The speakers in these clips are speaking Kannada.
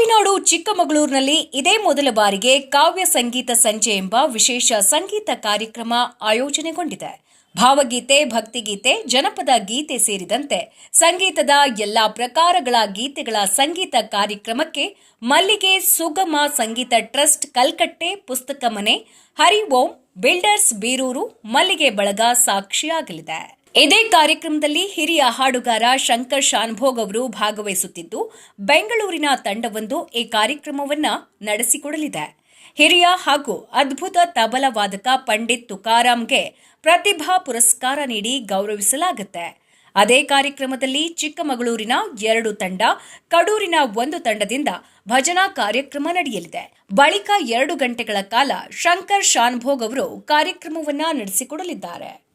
ಕಾಫಿನಾಡು ಚಿಕ್ಕಮಗಳೂರಿನಲ್ಲಿ ಇದೇ ಮೊದಲ ಬಾರಿಗೆ ಕಾವ್ಯ ಸಂಗೀತ ಸಂಜೆ ಎಂಬ ವಿಶೇಷ ಸಂಗೀತ ಕಾರ್ಯಕ್ರಮ ಆಯೋಜನೆಗೊಂಡಿದೆ. ಭಾವಗೀತೆ, ಭಕ್ತಿಗೀತೆ, ಜನಪದ ಗೀತೆ ಸೇರಿದಂತೆ ಸಂಗೀತದ ಎಲ್ಲಾ ಪ್ರಕಾರಗಳ ಗೀತೆಗಳ ಸಂಗೀತ ಕಾರ್ಯಕ್ರಮಕ್ಕೆ ಮಲ್ಲಿಗೆ ಸುಗಮ ಸಂಗೀತ ಟ್ರಸ್ಟ್ ಕಲ್ಕಟ್ಟೆ ಪುಸ್ತಕ ಮನೆ, ಹರಿ ಓಂ, ಬಿಲ್ಡರ್ಸ್ ಬೀರೂರು ಮಲ್ಲಿಗೆ ಬಳಗ ಸಾಕ್ಷಿಯಾಗಲಿದೆ. ಇದೇ ಕಾರ್ಯಕ್ರಮದಲ್ಲಿ ಹಿರಿಯ ಹಾಡುಗಾರ ಶಂಕರ್ ಶಾನ್ಭೋಗ್ ಅವರು ಭಾಗವಹಿಸುತ್ತಿದ್ದು, ಬೆಂಗಳೂರಿನ ತಂಡವೊಂದು ಈ ಕಾರ್ಯಕ್ರಮವನ್ನ ನಡೆಸಿಕೊಡಲಿದೆ. ಹಿರಿಯ ಹಾಗೂ ಅದ್ಭುತ ತಬಲ ವಾದಕ ಪಂಡಿತ್ ತುಕಾರಾಂಗೆ ಪ್ರತಿಭಾ ಪುರಸ್ಕಾರ ನೀಡಿ ಗೌರವಿಸಲಾಗುತ್ತೆ. ಅದೇ ಕಾರ್ಯಕ್ರಮದಲ್ಲಿ ಚಿಕ್ಕಮಗಳೂರಿನ ಎರಡು ತಂಡ, ಕಡೂರಿನ ಒಂದು ತಂಡದಿಂದ ಭಜನಾ ಕಾರ್ಯಕ್ರಮ ನಡೆಯಲಿದೆ. ಬಳಿಕ ಎರಡು ಗಂಟೆಗಳ ಕಾಲ ಶಂಕರ್ ಶಾನ್ಭೋಗ್ ಅವರು ಕಾರ್ಯಕ್ರಮವನ್ನ ನಡೆಸಿಕೊಡಲಿದ್ದಾರೆ.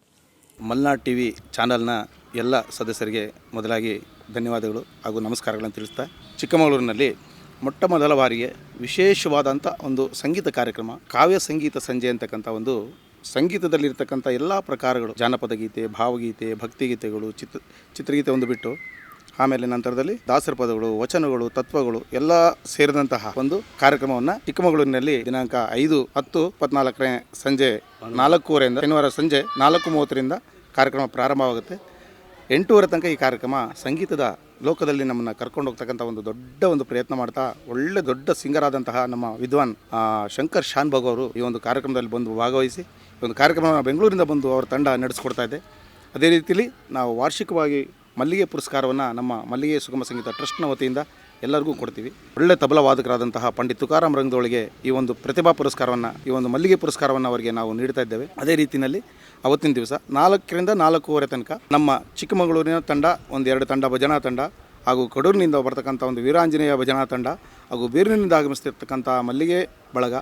ಮಲ್ನಾಡ್ ಟಿ ವಿ ಚಾನಲ್ನ ಎಲ್ಲ ಸದಸ್ಯರಿಗೆ ಮೊದಲಾಗಿ ಧನ್ಯವಾದಗಳು ಹಾಗೂ ನಮಸ್ಕಾರಗಳನ್ನು ತಿಳಿಸ್ತಾ ಚಿಕ್ಕಮಗಳೂರಿನಲ್ಲಿ ಮೊಟ್ಟ ಮೊದಲ ಬಾರಿಗೆ ವಿಶೇಷವಾದಂಥ ಒಂದು ಸಂಗೀತ ಕಾರ್ಯಕ್ರಮ, ಕಾವ್ಯ ಸಂಗೀತ ಸಂಜೆ ಅಂತಕ್ಕಂಥ ಒಂದು ಸಂಗೀತದಲ್ಲಿರ್ತಕ್ಕಂಥ ಎಲ್ಲ ಪ್ರಕಾರಗಳು, ಜಾನಪದ ಗೀತೆ, ಭಾವಗೀತೆ ಭಕ್ತಿಗೀತೆಗಳು ಚಿತ್ರ ಚಿತ್ರಗೀತೆ ಒಂದು ಬಿಟ್ಟು ಆಮೇಲೆ ನಂತರದಲ್ಲಿ ದಾಸರ ಪದಗಳು, ವಚನಗಳು, ತತ್ವಗಳು ಎಲ್ಲ ಸೇರಿದಂತಹ ಒಂದು ಕಾರ್ಯಕ್ರಮವನ್ನು ಚಿಕ್ಕಮಗಳೂರಿನಲ್ಲಿ ದಿನಾಂಕ ಐದು ಹತ್ತು ಇಪ್ಪತ್ನಾಲ್ಕನೇ ಸಂಜೆ ನಾಲ್ಕೂವರೆಯಿಂದ ಶನಿವಾರ ಸಂಜೆ ನಾಲ್ಕು ಮೂವತ್ತರಿಂದ ಕಾರ್ಯಕ್ರಮ ಪ್ರಾರಂಭವಾಗುತ್ತೆ. ಎಂಟೂವರೆ ತನಕ ಈ ಕಾರ್ಯಕ್ರಮ ಸಂಗೀತದ ಲೋಕದಲ್ಲಿ ನಮ್ಮನ್ನು ಕರ್ಕೊಂಡು ಹೋಗ್ತಕ್ಕಂಥ ಒಂದು ದೊಡ್ಡ ಒಂದು ಪ್ರಯತ್ನ ಮಾಡ್ತಾ, ಒಳ್ಳೆ ದೊಡ್ಡ ಸಿಂಗರ್ ಆದಂತಹ ನಮ್ಮ ವಿದ್ವಾನ್ ಶಂಕರ್ ಶಾನ್ಭೋಗ್ ಅವರು ಈ ಒಂದು ಕಾರ್ಯಕ್ರಮದಲ್ಲಿ ಬಂದು ಭಾಗವಹಿಸಿ ಒಂದು ಕಾರ್ಯಕ್ರಮ ಬೆಂಗಳೂರಿಂದ ಬಂದು ಅವರ ತಂಡ ನಡೆಸ್ಕೊಡ್ತಾ ಇದೆ. ಅದೇ ರೀತಿಯಲ್ಲಿ ನಾವು ವಾರ್ಷಿಕವಾಗಿ ಮಲ್ಲಿಗೆ ಪುರಸ್ಕಾರವನ್ನು ನಮ್ಮ ಮಲ್ಲಿಗೆ ಸುಗಮ ಸಂಗೀತ ಟ್ರಸ್ಟ್ನ ವತಿಯಿಂದ ಎಲ್ಲರಿಗೂ ಕೊಡ್ತೀವಿ. ಒಳ್ಳೆ ತಬಲ ವಾದಕರಾದಂತಹ ಪಂಡಿತ್ ತುಕಾರಾಮ್ ರಂಗದೊಳಗೆ ಈ ಒಂದು ಪ್ರತಿಭಾ ಪುರಸ್ಕಾರವನ್ನು, ಈ ಒಂದು ಮಲ್ಲಿಗೆ ಪುರಸ್ಕಾರವನ್ನು ಅವರಿಗೆ ನಾವು ನೀಡ್ತಾ ಇದ್ದೇವೆ. ಅದೇ ರೀತಿಯಲ್ಲಿ ಅವತ್ತಿನ ದಿವಸ ನಾಲ್ಕರಿಂದ ನಾಲ್ಕೂವರೆ ತನಕ ನಮ್ಮ ಚಿಕ್ಕಮಗಳೂರಿನ ತಂಡ, ಒಂದು ಎರಡು ತಂಡ, ಭಜನಾ ತಂಡ ಹಾಗೂ ಕಡೂರಿನಿಂದ ಬರ್ತಕ್ಕಂಥ ಒಂದು ವೀರಾಂಜನೇಯ ಭಜನಾ ತಂಡ ಹಾಗೂ ಬೀರಿನಿಂದ ಆಗಮಿಸ್ತಿರ್ತಕ್ಕಂಥ ಮಲ್ಲಿಗೆ ಬಳಗ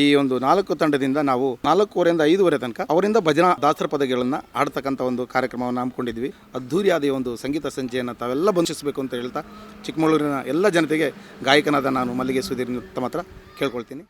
ಈ ಒಂದು ನಾಲ್ಕು ತಂಡದಿಂದ ನಾವು ನಾಲ್ಕೂವರೆಯಿಂದ ಐದುವರೆ ತನಕ ಅವರಿಂದ ಭಜನಾ ದಾಸರ ಪದಗಳನ್ನು ಆಡ್ತಕ್ಕಂಥ ಒಂದು ಕಾರ್ಯಕ್ರಮವನ್ನು ಹಮ್ಮಿಕೊಂಡಿದ್ವಿ. ಅದ್ಧೂರಿಯಾದ ಒಂದು ಸಂಗೀತ ಸಂಜೆಯನ್ನು ತಾವೆಲ್ಲ ಬಂಧಿಸಬೇಕು ಅಂತ ಹೇಳ್ತಾ ಚಿಕ್ಕಮಗಳೂರಿನ ಎಲ್ಲ ಜನತೆಗೆ, ಗಾಯಕನಾದ ನಾನು ಮಲ್ಲಿಗೆ ಸುಧೀರ್ ತಮ್ಮ ಹತ್ರ ಕೇಳ್ಕೊಳ್ತೀನಿ.